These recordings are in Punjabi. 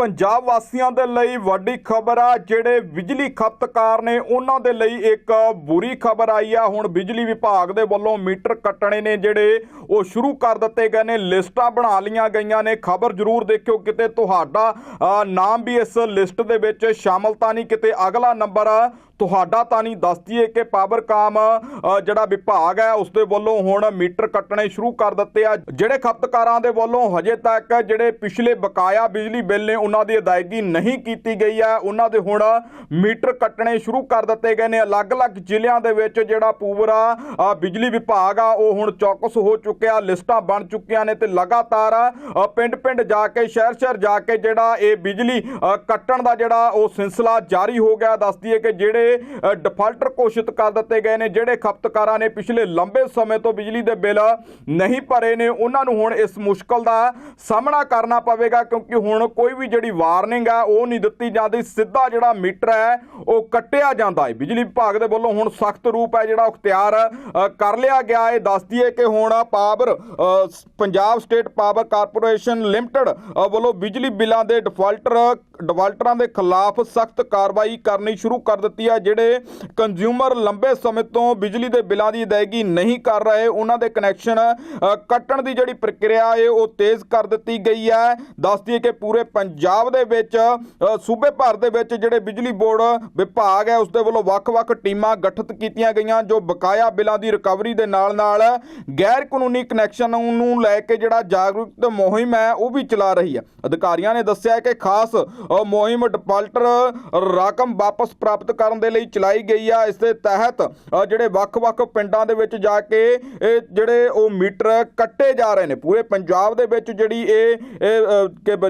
ਪੰਜਾਬ ਵਾਸੀਆਂ ਦੇ ਲਈ ਵੱਡੀ ਖਬਰ ਆ, ਜਿਹੜੇ ਬਿਜਲੀ ਖਪਤਕਾਰ ਨੇ, ਉਹਨਾਂ ਦੇ ਲਈ ਇੱਕ ਬੁਰੀ ਖਬਰ ਆਈ ਆ। ਹੁਣ ਬਿਜਲੀ ਵਿਭਾਗ ਦੇ ਵੱਲੋਂ ਮੀਟਰ ਕੱਟਣੇ ਨੇ, ਜਿਹੜੇ ਉਹ ਸ਼ੁਰੂ ਕਰ ਦਿੱਤੇ ਗਏ ਨੇ, ਲਿਸਟਾਂ ਬਣਾ ਲਈਆਂ ਗਈਆਂ ਨੇ। ਖਬਰ ਜ਼ਰੂਰ ਦੇਖਿਓ ਕਿਤੇ ਤੁਹਾਡਾ ਨਾਮ ਵੀ ਇਸ ਲਿਸਟ ਦੇ ਵਿੱਚ ਸ਼ਾਮਲ ਤਾਂ ਨਹੀਂ ਕਿਤੇ। ਅਗਲਾ ਨੰਬਰ ਤੁਹਾਡਾ ਤਾਂ ਨਹੀਂ ਦੱਸਦੀ ਹੈ ਕਿ ਪਾਵਰਕਾਮ ਜਿਹੜਾ ਵਿਭਾਗ ਹੈ, ਉਸ ਦੇ ਵੱਲੋਂ ਹੁਣ ਮੀਟਰ ਕੱਟਣੇ ਸ਼ੁਰੂ ਕਰ ਦਿੱਤੇ ਆ। ਜਿਹੜੇ ਖਪਤਕਾਰਾਂ ਦੇ ਵੱਲੋਂ ਹਜੇ ਤੱਕ ਜਿਹੜੇ ਪਿਛਲੇ ਬਕਾਇਆ ਬਿਜਲੀ ਬਿੱਲ ਨੇ, ਉਹਨਾਂ ਦੀ ਅਦਾਇਗੀ ਨਹੀਂ ਕੀਤੀ ਗਈ ਹੈ। ਉਹਨਾਂ ਦੇ ਹੁਣ ਮੀਟਰ ਕੱਟਣੇ ਸ਼ੁਰੂ ਕਰ ਦਿੱਤੇ ਗਏ ਨੇ। ਅਲੱਗ-ਅਲੱਗ ਜ਼ਿਲ੍ਹਿਆਂ ਦੇ ਵਿੱਚ ਜਿਹੜਾ ਪੂਰਾ ਬਿਜਲੀ ਵਿਭਾਗ ਆ, ਉਹ ਹੁਣ ਚੌਕਸ ਹੋ ਚੁੱਕਿਆ, ਲਿਸਟਾਂ ਬਣ ਚੁੱਕੀਆਂ ਨੇ ਤੇ ਲਗਾਤਾਰ ਪਿੰਡ-ਪਿੰਡ ਜਾ ਕੇ, ਸ਼ਹਿਰ-ਸ਼ਹਿਰ ਜਾ ਕੇ ਜਿਹੜਾ ਇਹ ਬਿਜਲੀ ਕੱਟਣ ਦਾ ਜਿਹੜਾ ਉਹ ਸਿਲਸਿਲਾ ਜਾਰੀ ਹੋ ਗਿਆ। ਦੱਸਦੀ ਹੈ ਕਿ ਜਿਹੜੇ ਡਿਫਾਲਟਰ ਘੋਸ਼ਿਤ ਕਰ ਦਿੱਤੇ ਗਏ ਨੇ ਜਿਹੜੇ ਖਪਤਕਾਰਾਂ ਨੇ ਪਿਛਲੇ ਲੰਬੇ ਸਮੇਂ ਤੋਂ ਬਿਜਲੀ ਦੇ ਬਿੱਲ ਨਹੀਂ ਭਰੇ ਨੇ ਉਹਨਾਂ ਨੂੰ ਹੁਣ ਇਸ ਮੁਸ਼ਕਲ ਦਾ ਸਾਹਮਣਾ ਕਰਨਾ ਪਵੇਗਾ ਕਿਉਂਕਿ ਹੁਣ ਕੋਈ ਵੀ ਜਿਹੜੀ ਵਾਰਨਿੰਗ ਹੈ ਉਹ ਨਹੀਂ ਦਿੱਤੀ ਜਾਂਦੀ ਸਿੱਧਾ ਜਿਹੜਾ ਮੀਟਰ ਹੈ ਉਹ ਕੱਟਿਆ ਜਾਂਦਾ ਹੈ। ਬਿਜਲੀ ਵਿਭਾਗ ਦੇ ਵੱਲੋਂ ਹੁਣ ਸਖਤ ਰੂਪ ਹੈ ਜਿਹੜਾ ਅਖਤਿਆਰ ਅ, ਕਰ ਲਿਆ ਗਿਆ ਹੈ। ਦੱਸਦੀ ਹੈ ਕਿ ਹੁਣ power Punjab state power corporation limited ਵੱਲੋਂ ਬਿਜਲੀ ਬਿੱਲਾਂ ਦੇ ਡਿਫਾਲਟਰ ਡਿਫਾਲਟਰਾਂ ਦੇ ਖਿਲਾਫ ਸਖਤ ਕਾਰਵਾਈ ਕਰਨੀ ਸ਼ੁਰੂ ਕਰ ਦਿੱਤੀ ਹੈ, ਜਿਹੜੇ ਕੰਜ਼ਿਊਮਰ ਲੰਬੇ ਸਮੇਂ ਤੋਂ ਬਿਜਲੀ ਦੇ ਬਿੱਲਾਂ ਦੀ ਅਦਾਇਗੀ ਨਹੀਂ ਕਰ ਰਹੇ, ਉਹਨਾਂ ਦੇ ਕਨੈਕਸ਼ਨ ਕੱਟਣ ਦੀ ਜਿਹੜੀ ਪ੍ਰਕਿਰਿਆ ਹੈ, ਉਹ ਤੇਜ਼ ਕਰ ਦਿੱਤੀ ਗਈ ਹੈ। ਦੱਸਦੀ ਹੈ ਕਿ ਪੂਰੇ ਪੰਜਾਬ ਦੇ ਵਿੱਚ ਸੂਬੇ ਭਰ ਦੇ ਵਿੱਚ ਜਿਹੜੇ ਬਿਜਲੀ ਬੋਰਡ ਵਿਭਾਗ ਹੈ ਉਸ ਦੇ ਵੱਲੋਂ ਵੱਖ-ਵੱਖ ਟੀਮਾਂ ਗਠਿਤ ਕੀਤੀਆਂ ਗਈਆਂ, ਜੋ ਬਕਾਇਆ ਬਿੱਲਾਂ ਦੀ ਰਿਕਵਰੀ ਦੇ ਨਾਲ-ਨਾਲ ਗੈਰ ਕਾਨੂੰਨੀ ਕਨੈਕਸ਼ਨ ਨੂੰ ਲੈ ਕੇ ਜਿਹੜਾ ਜਾਗਰੂਕਤਾ ਮੁਹਿੰਮ ਹੈ, ਉਹ ਵੀ ਚਲਾ ਰਹੀ ਹੈ। ਅਧਿਕਾਰੀਆਂ ਨੇ ਦੱਸਿਆ ਕਿ ਖਾਸ ਮੁਹਿੰਮ ਡਿਫਾਲਟਰ ਰਕਮ ਵਾਪਸ ਪ੍ਰਾਪਤ ਕਰਨ ਦੇ ਲਈ ਚਲਾਈ ਗਈ ਆ। ਇਸ ਦੇ ਤਹਿਤ ਜਿਹੜੇ ਵੱਖ-ਵੱਖ ਪਿੰਡਾਂ ਦੇ ਵਿੱਚ ਜਾ ਕੇ ਇਹ ਜਿਹੜੇ ਉਹ ਮੀਟਰ ਕੱਟੇ ਜਾ ਰਹੇ ਨੇ। ਪੂਰੇ ਪੰਜਾਬ ਦੇ ਵਿੱਚ ਜਿਹੜੀ ਇਹ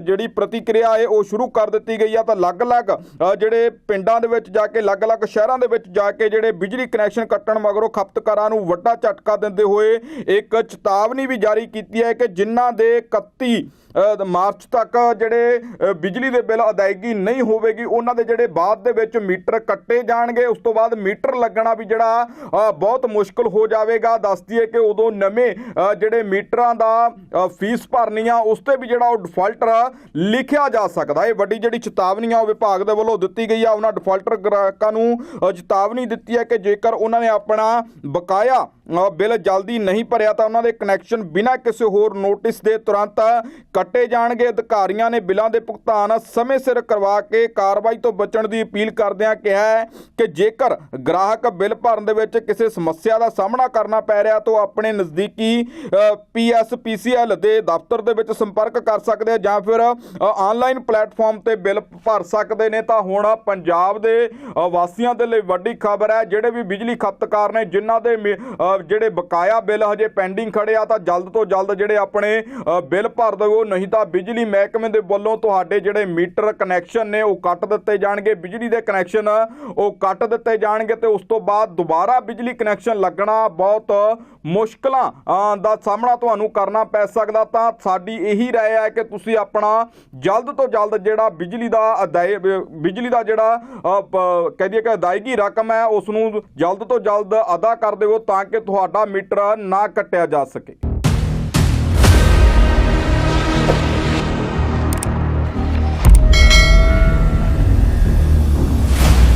ਜਿਹੜੀ ਪ੍ਰਤੀਕਿਰਿਆ ਹੈ ਉਹ ਸ਼ੁਰੂ ਕਰ ਦਿੱਤੀ ਗਈ ਆ। ਤਾਂ ਅਲੱਗ-ਅਲੱਗ ਜਿਹੜੇ ਪਿੰਡਾਂ ਦੇ ਵਿੱਚ ਜਾ ਕੇ, ਅਲੱਗ-ਅਲੱਗ ਸ਼ਹਿਰਾਂ ਦੇ ਵਿੱਚ ਜਾ ਕੇ ਜਿਹੜੇ ਬਿਜਲੀ ਕਨੈਕਸ਼ਨ ਕੱਟਣ ਮਗਰੋਂ ਖਪਤਕਾਰਾਂ ਨੂੰ ਵੱਡਾ ਝਟਕਾ ਦਿੰਦੇ ਹੋਏ ਇੱਕ ਚੇਤਾਵਨੀ ਵੀ ਜਾਰੀ ਕੀਤੀ ਹੈ ਕਿ ਜਿਨ੍ਹਾਂ ਦੇ 31 ਮਾਰਚ ਤੱਕ ਜਿਹੜੇ ਬਿਜਲੀ ਦੇ ਬਿੱਲ ਅਦਾਇਗੀ ਨਹੀਂ ਹੋਵੇਗੀ, ਉਹਨਾਂ ਦੇ ਜਿਹੜੇ ਬਾਅਦ ਦੇ ਵਿੱਚ ਮੀਟਰ ਕੱਟੇ ਜਾਣਗੇ, ਉਸ ਤੋਂ ਬਾਅਦ ਮੀਟਰ ਲੱਗਣਾ ਵੀ ਜਿਹੜਾ ਬਹੁਤ ਮੁਸ਼ਕਲ ਹੋ ਜਾਵੇਗਾ। ਦੱਸਦੀ ਹੈ ਕਿ ਉਦੋਂ ਨਵੇਂ ਜਿਹੜੇ ਮੀਟਰਾਂ ਦਾ ਫੀਸ ਭਰਨੀ ਆ, ਉਸ ਤੇ ਵੀ ਜਿਹੜਾ ਉਹ ਡਿਫਾਲਟਰ ਲਿਖਿਆ ਜਾ ਸਕਦਾ। ਇਹ ਵੱਡੀ ਜਿਹੜੀ ਚੇਤਾਵਨੀ ਆ, ਉਹ ਵਿਭਾਗ ਦੇ ਵੱਲੋਂ ਦਿੱਤੀ ਗਈ ਆ। ਉਹਨਾਂ ਡਿਫਾਲਟਰ ਗ੍ਰਾਹਕਾਂ ਨੂੰ ਚੇਤਾਵਨੀ ਦਿੱਤੀ ਹੈ ਕਿ ਜੇਕਰ ਉਹਨਾਂ ਨੇ ਆਪਣਾ ਬਕਾਇਆ ਬਿੱਲ ਜਲਦੀ ਨਹੀਂ ਭਰਿਆ ਤਾਂ ਉਹਨਾਂ ਦੇ ਕਨੈਕਸ਼ਨ ਬਿਨਾਂ ਕਿਸੇ ਹੋਰ ਨੋਟਿਸ ਦੇ ਤੁਰੰਤ ਕੱਟੇ ਜਾਣਗੇ। ਅਧਿਕਾਰੀਆਂ ਨੇ ਬਿੱਲਾਂ ਦੇ ਭੁਗਤਾਨ ਸਮੇਂ ਸਿਰ ਕਰਵਾ ਕੇ ਕਾਰਵਾਈ ਤੋਂ ਬਚਣ ਦੀ ਅਪੀਲ ਕਰਦਿਆਂ ਕਿਹਾ ਹੈ ਕਿ ਜੇਕਰ ਗ੍ਰਾਹਕ ਬਿੱਲ ਭਰਨ ਦੇ ਵਿੱਚ ਕਿਸੇ ਸਮੱਸਿਆ ਦਾ ਸਾਹਮਣਾ ਕਰਨਾ ਪੈ ਰਿਹਾ ਤਾਂ ਉਹ ਆਪਣੇ ਨਜ਼ਦੀਕੀ ਪੀਐਸਪੀਸੀਐਲ ਦੇ ਦਫ਼ਤਰ ਦੇ ਵਿੱਚ ਸੰਪਰਕ ਕਰ ਸਕਦੇ ਆ ਜਾਂ ਫਿਰ ਆਨਲਾਈਨ ਪਲੇਟਫਾਰਮ ਤੇ ਬਿੱਲ ਭਰ ਸਕਦੇ ਨੇ। ਤਾਂ ਹੁਣ ਪੰਜਾਬ ਦੇ ਵਾਸੀਆਂ ਦੇ ਲਈ ਵੱਡੀ ਖਬਰ ਹੈ, ਜਿਹੜੇ ਵੀ ਬਿਜਲੀ ਖਪਤਕਾਰ ਨੇ, ਜਿਨ੍ਹਾਂ ਦੇ ਮੇ- ਜਿਹੜੇ ਬਕਾਇਆ ਬਿੱਲ ਹਜੇ ਪੈਂਡਿੰਗ ਖੜੇ ਆ ਤਾਂ ਜਲਦ ਤੋਂ ਜਲਦ ਜਿਹੜੇ ਆਪਣੇ ਬਿੱਲ ਭਰ ਦਿਓ ਨਹੀਂ ਤਾਂ ਬਿਜਲੀ ਮਹਿਕਮੇ ਦੇ ਵੱਲੋਂ ਤੁਹਾਡੇ ਜਿਹੜੇ ਮੀਟਰ ਕਨੈਕਸ਼ਨ ਨੇ ਉਹ ਕੱਟ ਦਿੱਤੇ ਜਾਣਗੇ। ਬਿਜਲੀ ਦੇ ਕਨੈਕਸ਼ਨ ਉਹ ਕੱਟ ਦਿੱਤੇ ਜਾਣਗੇ ਤੇ ਉਸ ਤੋਂ ਬਾਅਦ ਦੁਬਾਰਾ ਬਿਜਲੀ ਕਨੈਕਸ਼ਨ ਲੱਗਣਾ ਬਹੁਤ ਮੁਸ਼ਕਲਾਂ ਦਾ ਸਾਹਮਣਾ ਤੁਹਾਨੂੰ ਕਰਨਾ ਪੈ ਸਕਦਾ। ਤਾਂ ਸਾਡੀ ਇਹੀ ਰਾਏ ਹੈ ਕਿ ਤੁਸੀਂ ਆਪਣਾ ਜਲਦ ਤੋਂ ਜਲਦ ਜਿਹੜਾ ਬਿਜਲੀ ਦਾ ਅਦਾਇ ਬਿਜਲੀ ਦਾ ਜਿਹੜਾ ਅ, ਕਹਿ ਦਈਏ ਕਿ ਅਦਾਇਗੀ ਰਕਮ ਹੈ ਉਸ ਨੂੰ ਜਲਦ ਤੋਂ ਜਲਦ ਅਦਾ ਕਰ ਦਿਓ ਤਾਂ ਕਿ ਤੁਹਾਡਾ ਮੀਟਰ ਨਾ ਕੱਟਿਆ ਜਾ ਸਕੇ।